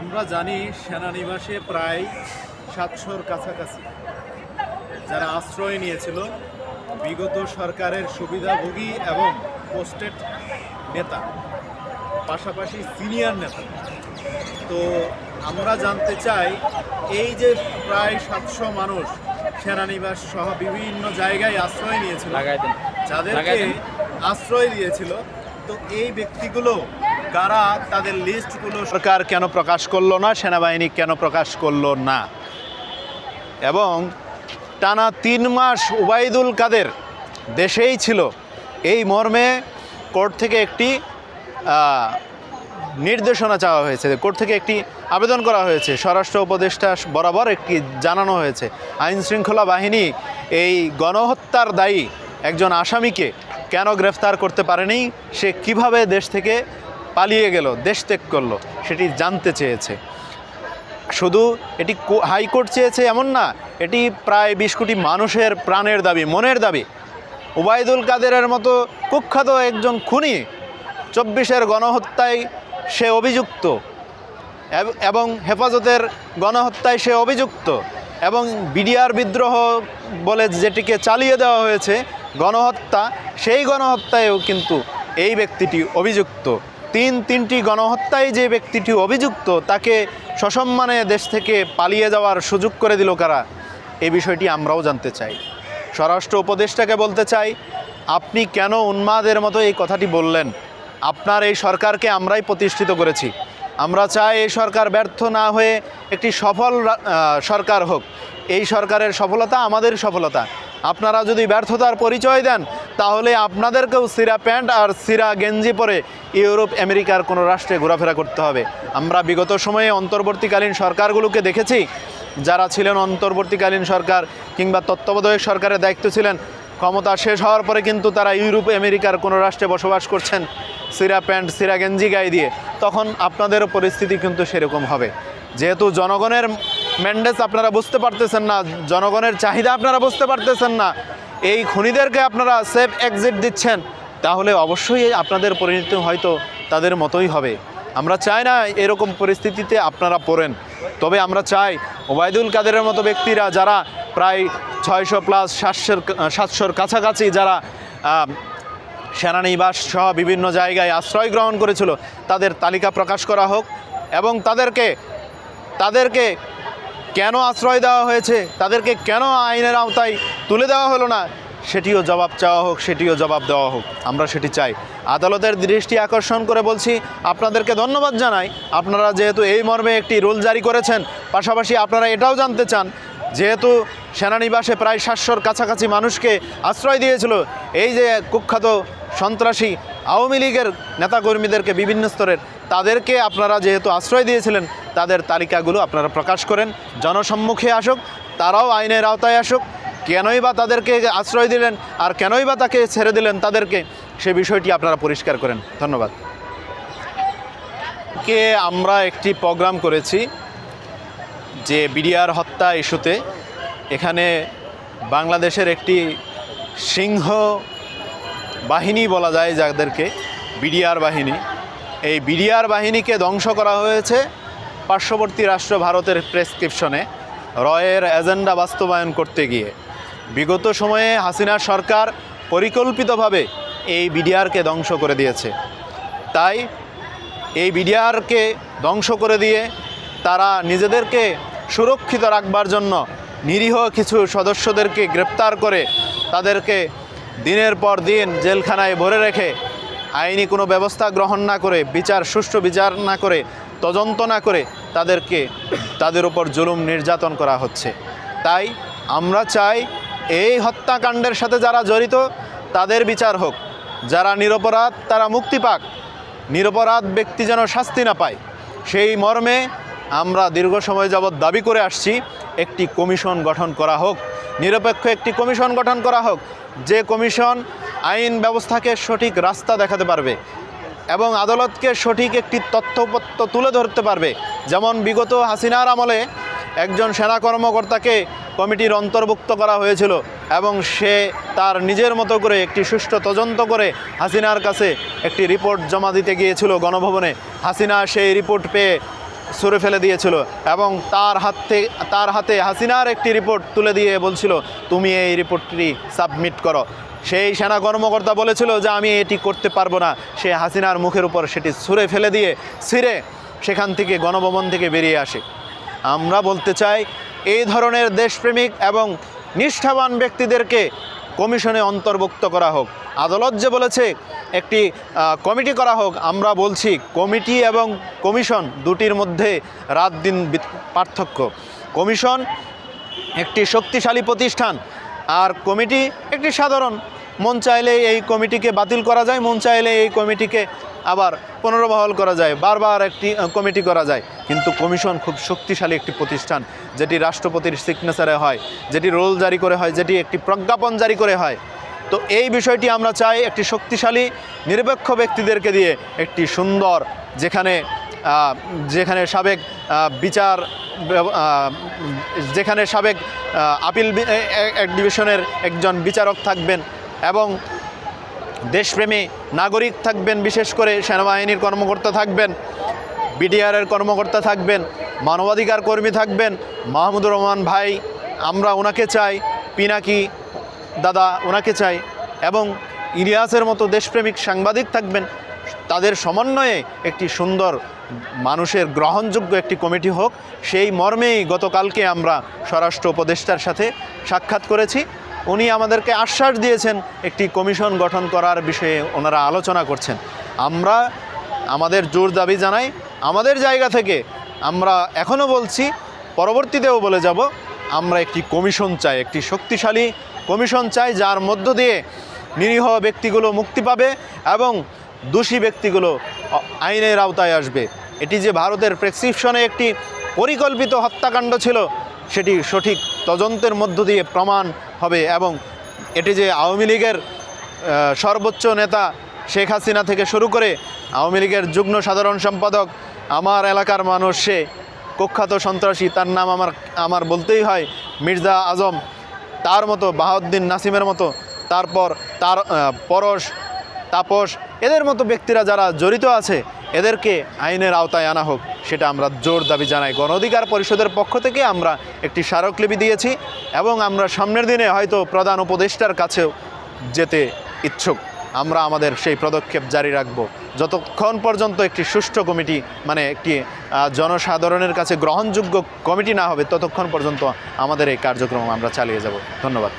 আমরা জানি সেনানিবাসে প্রায় সাতশোর কাছাকাছি যারা আশ্রয় নিয়েছিল বিগত সরকারের সুবিধাভোগী এবং পোস্টেড নেতা পাশাপাশি সিনিয়র নেতা। তো আমরা জানতে চাই এই যে প্রায় সাতশো মানুষ সেনানিবাস সহ বিভিন্ন জায়গায় আশ্রয় নিয়েছিল যাদেরকে আশ্রয় দিয়েছিল তো এই ব্যক্তিগুলো কারা তাদের লিস্টগুলো সরকার কেন প্রকাশ করল না, সেনাবাহিনী কেন প্রকাশ করল না? এবং টানা তিন মাস উবাইদুল কাদের দেশেই ছিল। এই মর্মে কোর্ট থেকে একটি নির্দেশনা চাওয়া হয়েছে। কোর্ট থেকে একটি আবেদন করা হয়েছে। স্বরাষ্ট্র উপদেষ্টা বরাবর একটি জানানো হয়েছে। আইন শৃঙ্খলা বাহিনী এই গণহত্যার দায়ী একজন আসামিকে কেন গ্রেফতার করতে পারেনি? সে কীভাবে দেশ থেকে পালিয়ে গেল, দেশ ত্যাগ করল, সেটি জানতে চেয়েছে। শুধু এটি হাইকোর্ট চেয়েছে এমন না, এটি প্রায় বিশ কোটি মানুষের প্রাণের দাবি, মনের দাবি। ওবায়দুল কাদেরের মতো কুখ্যাত একজন খুনি চব্বিশের গণহত্যায় সে অভিযুক্ত এবং হেফাজতের গণহত্যায় সে অভিযুক্ত এবং বিডিআর বিদ্রোহ বলে যেটিকে চালিয়ে দেওয়া হয়েছে, গণহত্যা, সেই গণহত্যায়ও কিন্তু এই ব্যক্তিটি অভিযুক্ত। তিন তিনটি গণহত্যায় যে ব্যক্তিটি অভিযুক্ত, তাকে সসম্মানে দেশ থেকে পালিয়ে যাওয়ার সুযোগ করে দিল কারা? এ বিষয়টি আমরাও জানতে চাই। স্বরাষ্ট্র উপদেষ্টাকে বলতে চাই, আপনি কেন উন্মাদের মতো এই কথাটি বললেন? আপনার এই সরকারকে আমরাই প্রতিষ্ঠিত করেছি। আমরা চাই এই সরকার ব্যর্থ না হয়ে একটি সফল সরকার হোক। এই সরকারের সফলতা আমাদের সফলতা। আপনারা যদি ব্যর্থতার পরিচয় দেন, তাহলে আপনাদেরকেও সিরা প্যান্ট আর সিরা গেঞ্জি পরে ইউরোপ, আমেরিকার কোনো রাষ্ট্রে ঘোরাফেরা করতে হবে। আমরা বিগত সময়ে অন্তর্বর্তীকালীন সরকারগুলোকে দেখেছি, যারা ছিলেন অন্তর্বর্তীকালীন সরকার কিংবা তত্ত্বাবধায়ক সরকারের দায়িত্ব ছিলেন, ক্ষমতা শেষ হওয়ার পরে কিন্তু তারা ইউরোপ, আমেরিকার কোনো রাষ্ট্রে বসবাস করছেন সিরা প্যান্ট, সিরা গেঞ্জি গায়ে দিয়ে। তখন আপনাদেরও পরিস্থিতি কিন্তু সেরকম হবে। যেহেতু জনগণের ম্যান্ডেস আপনারা বুঝতে পারতেছেন না। জনগণের চাহিদা আপনারা বুঝতে পারতেছেন না। এই খুনিদেরকে আপনারা সেফ এক্সিট দিচ্ছেন। তাহলে অবশ্যই আপনাদের পরিণতি হয়তো তাদের মতোই হবে। আমরা চাই না এরকম পরিস্থিতিতে আপনারা পড়েন। তবে আমরা চাই ওবায়দুল কাদেরের মতো ব্যক্তিরা যারা প্রায় ছয়শো প্লাস সাতশোর সাতশোর কাছাকাছি যারা সেনানিবাস সহ বিভিন্ন জায়গায় আশ্রয় গ্রহণ করেছিল, তাদের তালিকা প্রকাশ করা হোক এবং তাদেরকে তাদেরকে কেন আশ্রয় দেওয়া হয়েছে? তাদেরকে কেন আইনের আওতায় তুলে দেওয়া হলো না? সেটিও জবাব চাওয়া হোক, সেটিও জবাব দেওয়া হোক। আমরা সেটি চাই। আদালতের দৃষ্টি আকর্ষণ করে বলছি, আপনাদেরকে ধন্যবাদ জানাই। আপনারা যেহেতু এই মর্মে একটি রুল জারি করেছেন, পাশাপাশি আপনারা এটাও জানতে চান, যেহেতু সেনানিবাসে প্রায় সাতশোর কাছাকাছি মানুষকে আশ্রয় দিয়েছিল, এই যে কুখ্যাত সন্ত্রাসী আওয়ামী লীগের নেতাকর্মীদেরকে বিভিন্ন স্তরের, তাদেরকে আপনারা যেহেতু আশ্রয় দিয়েছিলেন তাদের তালিকাগুলো আপনারা প্রকাশ করেন। জনসম্মুখে আসুক, তারাও আইনের আওতায় আসুক, কেনই বা তাদেরকে আশ্রয় দিলেন আর কেনই বা তাকে ছেড়ে দিলেন তাদেরকে, সে বিষয়টি আপনারা পরিষ্কার করেন। ধন্যবাদ। কে আমরা একটি প্রোগ্রাম করেছি যে বিডিআর হত্যা ইস্যুতে। এখানে বাংলাদেশের একটি সিংহ বাহিনী বলা যায় যাদেরকে বিডিআর বাহিনী। এই বিডিআর বাহিনীকে ধ্বংস করা হয়েছে। পার্শ্ববর্তী রাষ্ট্র ভারতের প্রেসক্রিপশনে রয়ের এজেন্ডা বাস্তবায়ন করতে গিয়ে বিগত সময়ে হাসিনা সরকার পরিকল্পিতভাবে এই বিডিআরকে ধ্বংস করে দিয়েছে। তাই এই বিডিআরকে ধ্বংস করে দিয়ে তারা নিজেদেরকে সুরক্ষিত রাখবার জন্য নিরীহ কিছু সদস্যদেরকে গ্রেপ্তার করে তাদেরকে দিনের পর দিন জেলখানায় ভরে রেখে আইনি কোনো ব্যবস্থা গ্রহণ না করে, বিচার, সুষ্ঠু বিচার না করে তদন্ত না করে তাদেরকে, তাদের উপর জুলুম নির্যাতন করা হচ্ছে। তাই আমরা চাই এই হত্যাকাণ্ডের সাথে যারা জড়িত, তাদের বিচার হোক। যারা নিরপরাধ, তারা মুক্তি পাক। নিরপরাধ ব্যক্তি যেন শাস্তি না পায়। সেই মর্মে আমরা দীর্ঘ সময় যাবৎ দাবি করে আসছি, একটি কমিশন গঠন করা হোক, নিরপেক্ষ একটি কমিশন গঠন করা হোক, যে কমিশন আইন ব্যবস্থাকে সঠিক রাস্তা দেখাতে পারবে। এবং আদালতকে সঠিক একটি তথ্যপত্র তুলে ধরতে পারবে। যেমন বিগত হাসিনার আমলে একজন সেনা কর্মকর্তাকে কমিটির অন্তর্ভুক্ত করা হয়েছিল এবং সে তার নিজের মতো করে একটি সুষ্ঠু তদন্ত করে হাসিনার কাছে একটি রিপোর্ট জমা দিতে গিয়েছিল গণভবনে। হাসিনা সেই রিপোর্ট পেয়ে সরে ফেলে দিয়েছিল এবং তার হাত, তার হাতে হাসিনার একটি রিপোর্ট তুলে দিয়ে বলছিল, তুমি এই রিপোর্টটি সাবমিট করো। সেই সেনা কর্মকর্তা বলেছিল যে আমি এটি করতে পারব না। সে হাসিনার মুখের উপর সেটি ছুঁড়ে ফেলে দিয়ে ছিঁড়ে সেখান থেকে গণভবন থেকে বেরিয়ে আসে। আমরা বলতে চাই, এই ধরনের দেশপ্রেমিক এবং নিষ্ঠাবান ব্যক্তিদেরকে কমিশনে অন্তর্ভুক্ত করা হোক। আদালত যে বলেছে, একটি কমিটি করা হোক। আমরা বলছি, কমিটি এবং কমিশন দুটির মধ্যে রাত দিন পার্থক্য। কমিশন একটি শক্তিশালী প্রতিষ্ঠান, আর কমিটি একটি সাধারণ। মন চাইলে এই কমিটিকে বাতিল করা যায়, মন চাইলে এই কমিটিকে আবার পুনর্বহাল করা যায়, বারবার একটি কমিটি করা যায়। কিন্তু কমিশন খুব শক্তিশালী একটি প্রতিষ্ঠান, যেটি রাষ্ট্রপতির সিগনেচারে হয়, যেটি রোল জারি করে হয়, যেটি একটি প্রজ্ঞাপন জারি করে হয়। তো এই বিষয়টি আমরা চাই একটি শক্তিশালী, নিরপেক্ষ ব্যক্তিদেরকে দিয়ে একটি সুন্দর, যেখানে যেখানে সাবেক বিচার যেখানে সাবেক আপিল এক ডিভিশনের একজন বিচারক থাকবেন এবং দেশপ্রেমী নাগরিক থাকবেন, বিশেষ করে সেনাবাহিনীর কর্মকর্তা থাকবেন, বিডিআরের কর্মকর্তা থাকবেন, মানবাধিকার কর্মী থাকবেন। মাহমুদুর রহমান ভাই, আমরা ওনাকে চাই, পিনাকি দাদা ওনাকে চাই এবং ইলিয়াসের মতো দেশপ্রেমিক সাংবাদিক থাকবেন। তাদের সমন্বয়ে একটি সুন্দর মানুষের গ্রহণযোগ্য একটি কমিটি হোক। সেই মর্মেই গতকালকে আমরা স্বরাষ্ট্র উপদেষ্টার সাথে সাক্ষাৎ করেছি। উনি আমাদেরকে আশ্বাস দিয়েছেন, একটি কমিশন গঠন করার বিষয়ে ওনারা আলোচনা করছেন। আমরা আমাদের জোর দাবি জানাই, আমাদের জায়গা থেকে আমরা এখনও বলছি, পরবর্তীতেও বলে যাব, আমরা একটি কমিশন চাই, একটি শক্তিশালী কমিশন চাই, যার মধ্য দিয়ে নিরীহ ব্যক্তিগুলো মুক্তি পাবে এবং দোষী ব্যক্তিগুলো আইনের আওতায় আসবে। এটি যে ভারতের প্রেসক্রিপশনে একটি পরিকল্পিত হত্যাকাণ্ড ছিল সেটি সঠিক তদন্তের মধ্য দিয়ে প্রমাণ হবে এবং এটি যে আওয়ামী লীগের সর্বোচ্চ নেতা শেখ হাসিনা থেকে শুরু করে আওয়ামী লীগের যুগ্ম সাধারণ সম্পাদক, আমার এলাকার মানুষ সে কুখ্যাত সন্ত্রাসী, তার নাম আমার আমার বলতেই হয় মির্জা আজম। তার মতো বাহাউদ্দিন নাসিমের মতো, তারপর তার পরশ, তাপস, এদের মতো ব্যক্তিরা যারা জড়িত আছে এদেরকে আইনের আওতায় আনা হোক, সেটা আমরা জোর দাবি জানাই। গণ অধিকার পরিষদের পক্ষ থেকে আমরা একটি স্মারকলিপি দিয়েছি এবং আমরা সামনের দিনে হয়তো প্রধান উপদেষ্টার কাছেও যেতে ইচ্ছুক। আমরা আমাদের সেই পদক্ষেপ জারি রাখব। যতক্ষণ পর্যন্ত একটি সুষ্ঠু কমিটি মানে একটি জনসাধারণের কাছে গ্রহণযোগ্য কমিটি না হবে, ততক্ষণ পর্যন্ত আমাদের এই কার্যক্রম আমরা চালিয়ে যাব। ধন্যবাদ।